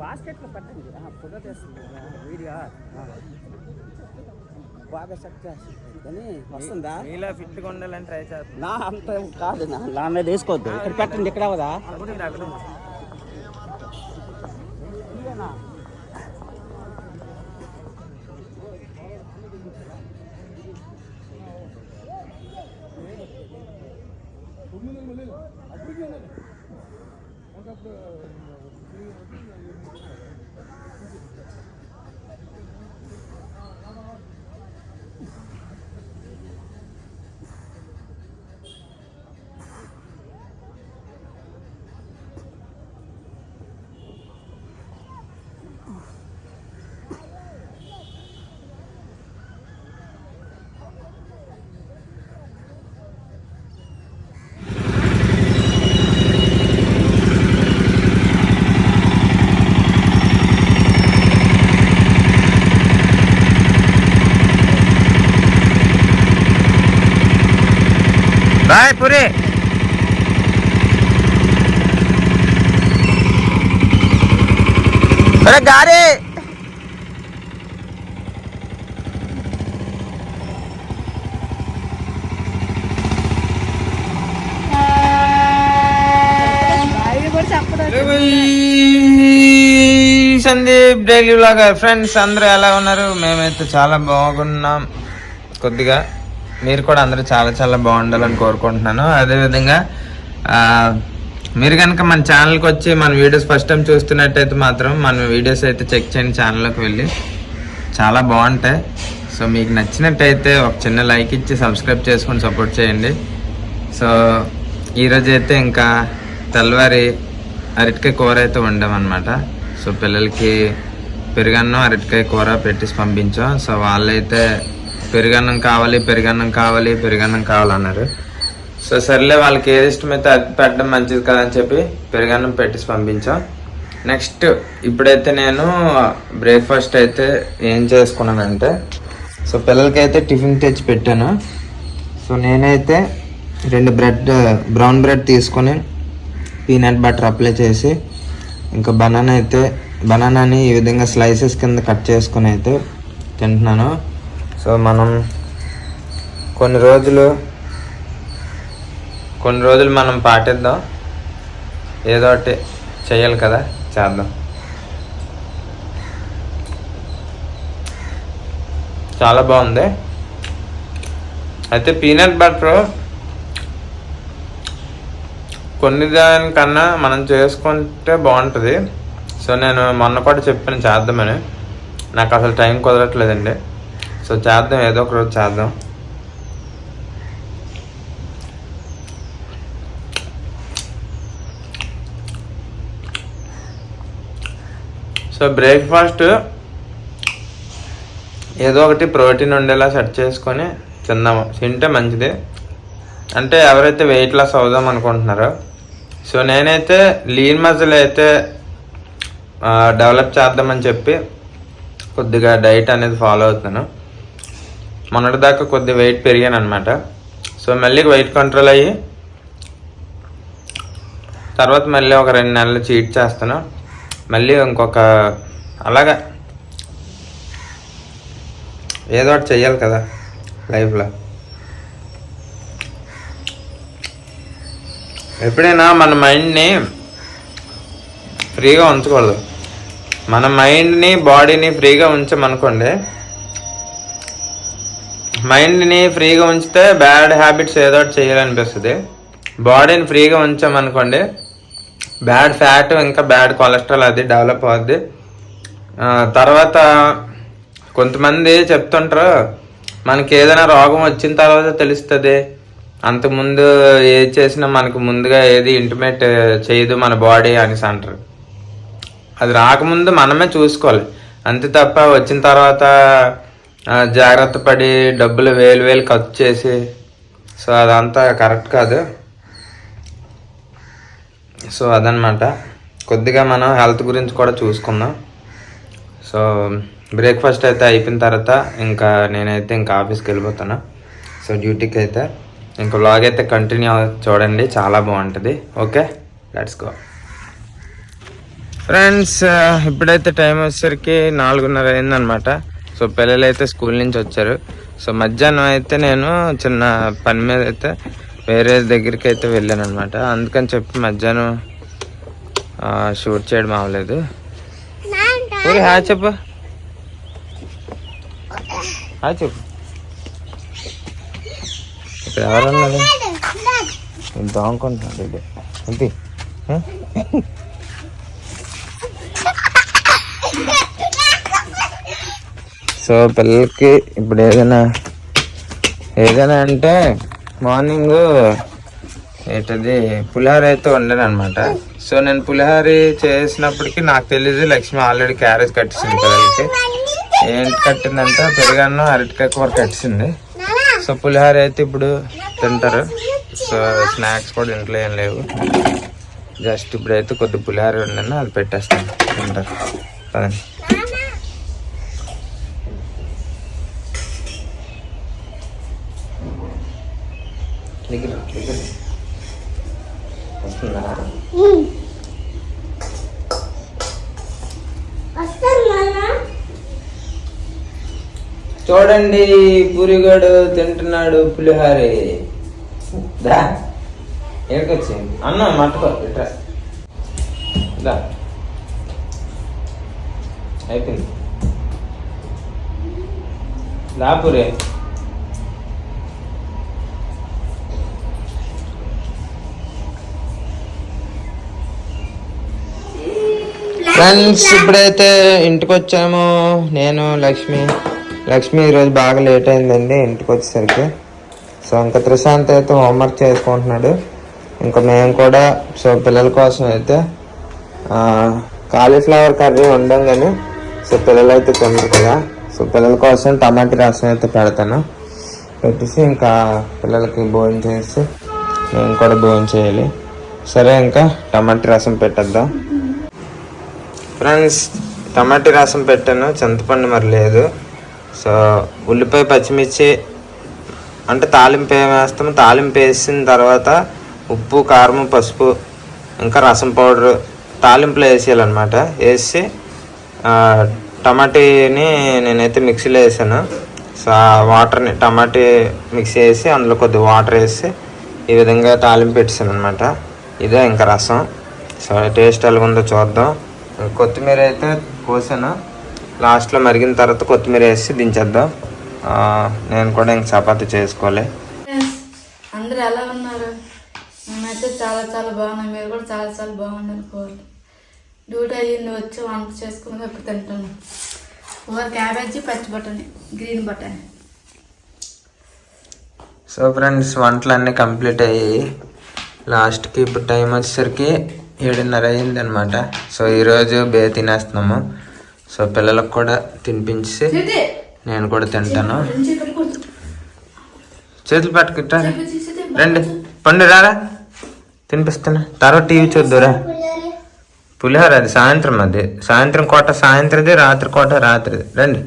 బాస్కెట్లో పెట్టండి ఆ, ఫోటో తీస్తుంది వీడియో? ఆ. బాగా సెట్ చేస్తుంది కానీ వస్తుందా? మీలా ఫిట్గా ఉండాలని ట్రై చేస్తాను నా అంత కాదు నా. నా మీద వేసుకోవద్దు. ఇక్కడ పెట్టండి ఇక్కడ అవదా అక్కడ Thank you. బాయ్ పురి అరే గారి సందీప్ డైలీ వ్లాగర్ ఫ్రెండ్స్ అందరూ ఎలా ఉన్నారు? మేమైతే చాలా బాగున్నాం. కొద్దిగా మీరు కూడా అందరూ చాలా చాలా బాగుండాలని కోరుకుంటున్నాను. అదేవిధంగా మీరు కనుక మన ఛానల్కి వచ్చి మన వీడియోస్ ఫస్ట్ టైం చూస్తున్నట్టయితే మాత్రం మన వీడియోస్ అయితే చెక్ చేయండి ఛానల్లోకి వెళ్ళి. చాలా బాగుంటాయి. సో మీకు నచ్చినట్టయితే ఒక చిన్న లైక్ ఇచ్చి సబ్స్క్రైబ్ చేసుకొని సపోర్ట్ చేయండి. సో ఈరోజు అయితే ఇంకా తెల్లవారి అరటికాయ కూర అయితే వండామన్నమాట. సో పిల్లలకి పెరుగన్నం అరటికాయ కూర పెట్టేసి పంపించాం. సో వాళ్ళైతే పెరుగన్నం కావాలి పెరుగన్నం కావాలి పెరుగన్నం కావాలన్నారు. సో సర్లే వాళ్ళకి ఏది ఇష్టమైతే అది పెట్టడం మంచిది కదా అని చెప్పి పెరుగన్నం పెట్టేసి పంపించాం. నెక్స్ట్ ఇప్పుడైతే నేను బ్రేక్ఫాస్ట్ అయితే ఏం చేసుకున్నానంటే సో పిల్లలకైతే టిఫిన్ తెచ్చి పెట్టాను. సో నేనైతే రెండు బ్రెడ్ బ్రౌన్ బ్రెడ్ తీసుకొని పీనట్ బటర్ అప్లై చేసి ఇంకా బనానా అయితే బనానాని ఈ విధంగా స్లైసెస్ కింద కట్ చేసుకుని అయితే తింటున్నాను. సో మనం కొన్ని రోజులు కొన్ని రోజులు మనం పాటిద్దాం. ఏదో ఒకటి చేయాలి కదా చేద్దాం. చాలా బాగుంది. అయితే పీనట్ బటర్ కొన్ని దానికన్నా మనం చేసుకుంటే బాగుంటుంది. సో నేను మొన్న కూడా చెప్పాను చేద్దామని. నాకు అసలు టైం కుదరట్లేదండి. సో చేద్దాం ఏదో ఒక రోజు చేద్దాం. సో బ్రేక్ఫాస్ట్ ఏదో ఒకటి ప్రోటీన్ ఉండేలా సెట్ చేసుకొని తిందాము. తింటే మంచిది. అంటే ఎవరైతే వెయిట్ లాస్ అవుదాం అనుకుంటున్నారో సో నేనైతే లీన్ మజిల్ అయితే డెవలప్ చేద్దామని చెప్పి కొద్దిగా డైట్ అనేది ఫాలో అవుతున్నాను. మొన్నటిదాకా కొద్ది వెయిట్ పెరిగాను అనమాట సో మళ్ళీ వెయిట్ కంట్రోల్ అయ్యి తర్వాత మళ్ళీ ఒక రెండు నెలలు చీట్ చేస్తాను మళ్ళీ ఇంకొక అలాగా. ఏదో ఒకటి చెయ్యాలి కదా లైఫ్లో ఎప్పుడైనా మన మైండ్ని ఫ్రీగా ఉంచకూడదు. మన మైండ్ని బాడీని ఫ్రీగా ఉంచమనుకోండి మైండ్ని ఫ్రీగా ఉంచితే బ్యాడ్ హ్యాబిట్స్ ఏదో ఒకటి చేయాలనిపిస్తుంది. బాడీని ఫ్రీగా ఉంచామనుకోండి బ్యాడ్ ఫ్యాట్ ఇంకా బ్యాడ్ కొలెస్ట్రాల్ అది డెవలప్ అవుద్ది. తర్వాత కొంతమంది చెప్తుంటారు మనకి ఏదైనా రోగం వచ్చిన తర్వాత తెలుస్తుంది. అంతకుముందు ఏది చేసినా మనకు ముందుగా ఏది ఇంటిమేట్ చేయదు మన బాడీ అనేసి అంటారు. అది రాకముందు మనమే చూసుకోవాలి. అంతే తప్ప వచ్చిన తర్వాత జాగ్రత్త పడి డబ్బులు వేలు వేలు ఖర్చు చేసి. సో అదంతా కరెక్ట్ కాదు. సో అదనమాట కొద్దిగా మనం హెల్త్ గురించి కూడా చూసుకుందాం. సో బ్రేక్ఫాస్ట్ అయితే అయిపోయిన తర్వాత ఇంకా నేనైతే ఇంకా ఆఫీస్కి వెళ్ళిపోతాను. సో డ్యూటీకి అయితే. ఇంకా వ్లాగ్ అయితే కంటిన్యూ చూడండి చాలా బాగుంటుంది. ఓకే? Let's go. ఫ్రెండ్స్ ఇప్పుడైతే టైం వచ్చేసరికి నాలుగున్నర అయిందనమాట సో పిల్లలు అయితే స్కూల్ నుంచి వచ్చారు. సో మధ్యాహ్నం అయితే నేను చిన్న పని మీద అయితే వేరే దగ్గరికి అయితే వెళ్ళాను అనమాట అందుకని చెప్పి మధ్యాహ్నం షూట్ చేయడం అవ్వలేదు. ఊరి హాయ్ చెప్పు. హాయ్ చెప్పు. ఇక్కడ ఎవరన్నారు దాంకుంటున్నాడు ఇది ఏంటి? సో పిల్లలకి ఇప్పుడు ఏదైనా ఏదైనా అంటే మార్నింగ్ ఏంటది పులిహోర అయితే వండాను అనమాట సో నేను పులిహోర చేసినప్పటికీ నాకు తెలియదు లక్ష్మి ఆల్రెడీ క్యారేజ్ కట్టించింది పిల్లలకి. ఏంటి కట్టిందంటే పెరుగన్నం అరటికాయ కూర కట్టింది సో పులిహోర అయితే ఇప్పుడు తింటారు. సో స్నాక్స్ కూడా ఇంట్లో ఏం లేవు. జస్ట్ ఇప్పుడైతే కొద్ది పులిహోర వండాను అది పెట్టేస్తాను. తింటారు. దగ్గర దగ్గర వస్తుందా? చూడండి పూరిగాడు తింటున్నాడు పులిహారి. దా ఎక్కడికొచ్చింది అన్న మట్టుకో ఇట్రా. దా. అయిపోయింది. లాపురే ఫ్రెండ్స్ ఇప్పుడైతే ఇంటికి వచ్చాము నేను లక్ష్మి. లక్ష్మి ఈరోజు బాగా లేట్ అయిందండి ఇంటికి వచ్చేసరికి సో ఇంకా ప్రశాంత్ అయితే హోంవర్క్ చేసుకుంటున్నాడు. ఇంకా మేము కూడా సో పిల్లల కోసం అయితే కాలీఫ్లవర్ కర్రీ వండాం కానీ సో పిల్లలు అయితే తినరు కదా. సో పిల్లల కోసం టమాటా రసం అయితే పెడతాను. పెట్టేసి ఇంకా పిల్లలకి భోజనం చేసి మేము కూడా భోజనం చేయాలి. సరే ఇంకా టమాటా రసం పెట్టేద్దాం. ఫ్రెండ్స్ టమాటా రసం పెట్టాను. చింతపండు మరి లేదు. సో ఉల్లిపాయ పచ్చిమిర్చి అంటే తాలింపు వేస్తాము తాలింపు వేసిన తర్వాత ఉప్పు కారం పసుపు ఇంకా రసం పౌడర్ తాలింపులో వేసేయాలన్నమాట. వేసి టమాటీని నేనైతే మిక్సీలో వేసాను. సో ఆ వాటర్ని టమాటీ మిక్సీ వేసి అందులో కొద్దిగా వాటర్ వేసి ఈ విధంగా తాలింపు పెట్టాను అనమాట ఇదే ఇంకా రసం. సో టేస్ట్ ఎలా ఉందో చూద్దాం. కొత్తిమీర అయితే పోసాను లాస్ట్లో మరిగిన తర్వాత కొత్తిమీర వేసి దించేద్దాం. నేను కూడా ఇంక చపాతి చేసుకోవాలి. ఫ్రెండ్స్ అందరూ ఎలా ఉన్నారు? నేనైతే చాలా చాలా బాగున్నాను మీరు కూడా చాలా చాలా బాగుండాలి కోరు డ్యూటీ అయ్యింది వచ్చి వంట చేసుకుని ఇప్పుడు తింటున్నాం. కూర క్యాబేజీ పచ్చి బఠానీ గ్రీన్ బఠానీ. సో ఫ్రెండ్స్ వంటలు అన్నీ కంప్లీట్ అయ్యాయి లాస్ట్కి ఇప్పుడు టైం వచ్చేసరికి ఏడున్నర అయింది అనమాట సో ఈరోజు బే తినేస్తున్నాము. సో పిల్లలకు కూడా తినిపించి నేను కూడా తింటాను. చేతులు పట్టుకుంటా రండి. పండు రారా. తినిపిస్తాను తర్వాత టీవీ చూద్దురా. పులిహోర అది సాయంత్రం అది. సాయంత్రం కోట సాయంత్రది రాత్రి కోట రాత్రిది. రండి.